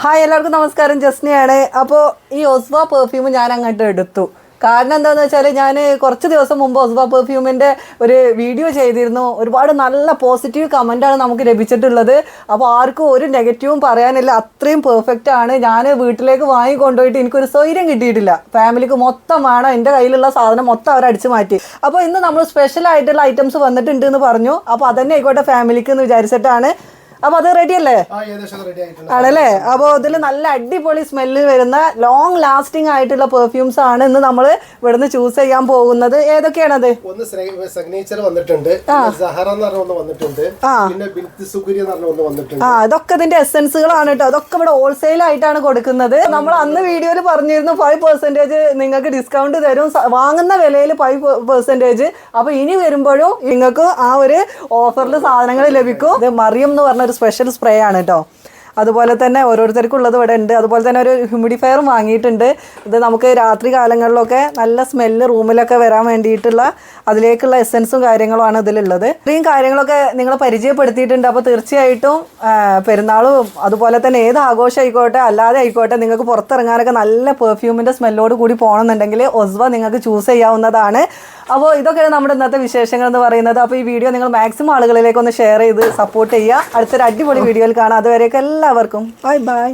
Hi എല്ലാവർക്കും നമസ്കാരം. ജസ്നിയാണ്. അപ്പോൾ ഈ ഒസ്വ പെർഫ്യൂം ഞാൻ അങ്ങോട്ട് എടുത്തു. കാരണം എന്താണെന്ന് വെച്ചാൽ ഞാൻ കുറച്ച് ദിവസം മുമ്പ് ഒസ്വ പെർഫ്യൂമിന്റെ ഒരു വീഡിയോ ചെയ്തിരുന്നു. ഒരുപാട് നല്ല പോസിറ്റീവ് കമന്റാണ് നമുക്ക് ലഭിച്ചിട്ടുള്ളത്. അപ്പോൾ ആർക്കും ഒരു നെഗറ്റീവും പറയാനില്ല. അത്രയും പെർഫെക്റ്റ് ആണ്. ഞാൻ വീട്ടിലേക്ക് വാങ്ങി കൊണ്ടുപോയിട്ട് എനിക്കൊരു സ്വൈര്യം കിട്ടിയിട്ടില്ല. ഫാമിലിക്ക് മൊത്തം വേണം. എന്റെ കയ്യിലുള്ള സാധനം മൊത്തം അവർ അടിച്ചു മാറ്റി. അപ്പോൾ ഇന്ന് നമ്മൾ സ്പെഷ്യൽ ആയിട്ടുള്ള ഐറ്റംസ് വന്നിട്ടുണ്ട് എന്ന് പറഞ്ഞു. അപ്പോൾ അതന്നെ ആയിക്കോട്ടെ ഫാമിലിക്ക് എന്ന് വിചാരിച്ചിട്ടാണ് അപ്പോൾ അത് റെഡി അല്ലേ? ആണല്ലേ? അപ്പോൾ ഇതിൽ നല്ല അടിപൊളി സ്മെല്ല് വരുന്ന ലോങ് ലാസ്റ്റിംഗ് ആയിട്ടുള്ള പെർഫ്യൂംസ് ആണ് ഇന്ന് നമ്മൾ ഇവിടുന്ന് ചൂസ് ചെയ്യാൻ പോകുന്നത്. ഏതൊക്കെയാണത്? ഒന്ന് സിഗ്നേച്ചർ വന്നിട്ടുണ്ട്. പിന്നെ സഹറ എന്ന് പറഞ്ഞ ഒന്ന് വന്നിട്ടുണ്ട്. പിന്നെ ബിൽത്ത് സുഗുരി എന്ന് പറഞ്ഞ ഒന്ന് വന്നിട്ടുണ്ട്. ആ ഇതൊക്കെ ഇതിന്റെ എസെൻസുകളാണ് കേട്ടോ. അതൊക്കെ ഇവിടെ ഹോൾസെയിൽ ആയിട്ടാണ് കൊടുക്കുന്നത്. നമ്മൾ അന്ന് വീഡിയോയിൽ പറഞ്ഞിരുന്നു ഫൈവ് പെർസെന്റേജ് നിങ്ങൾക്ക് ഡിസ്കൗണ്ട് തരും. വാങ്ങുന്ന വിലയിൽ ഫൈവ് പെർസെന്റേജ് അപ്പൊ ഇനി വരുമ്പോഴും നിങ്ങൾക്ക് ആ ഒരു ഓഫറിൽ സാധനങ്ങൾ ലഭിക്കും. ഇത് മറിയം എന്ന് പറഞ്ഞ ഒരു സ്പെഷ്യൽ സ്പ്രേ ആണ് കേട്ടോ അതുപോലെ തന്നെ ഓരോരുത്തർക്കും ഉള്ളത് ഇവിടെ ഉണ്ട്. അതുപോലെ തന്നെ ഒരു ഹ്യൂമിഡിഫയറും വാങ്ങിയിട്ടുണ്ട്. ഇത് നമുക്ക് രാത്രി കാലങ്ങളിലൊക്കെ നല്ല സ്മെല്ല് റൂമിലൊക്കെ വരാൻ വേണ്ടിയിട്ടുള്ള അതിലേക്കുള്ള എസെൻസും കാര്യങ്ങളുമാണ് ഇതിലുള്ളത്. ഇത്രയും കാര്യങ്ങളൊക്കെ നിങ്ങൾ പരിചയപ്പെടുത്തിയിട്ടുണ്ട്. അപ്പോൾ തീർച്ചയായിട്ടും പെരുന്നാളും അതുപോലെ തന്നെ ഏത് ആഘോഷം ആയിക്കോട്ടെ അല്ലാതെ ആയിക്കോട്ടെ നിങ്ങൾക്ക് പുറത്തിറങ്ങാനൊക്കെ നല്ല പെർഫ്യൂമിന്റെ സ്മെല്ലോട് കൂടി പോകണമെന്നുണ്ടെങ്കിൽ ഒസ്വ നിങ്ങൾക്ക് ചൂസ് ചെയ്യാവുന്നതാണ്. അപ്പോൾ ഇതൊക്കെയാണ് നമ്മുടെ ഇന്നത്തെ വിശേഷങ്ങൾ എന്ന് പറയുന്നത്. അപ്പോൾ ഈ വീഡിയോ നിങ്ങൾ മാക്സിമം ആളുകളിലേക്ക് ഒന്ന് ഷെയർ ചെയ്ത് സപ്പോർട്ട് ചെയ്യുക. അടുത്തൊരു അടിപൊളി വീഡിയോയിൽ കാണാം. അതുവരെയൊക്കെ എല്ലാവർക്കും. Bye bye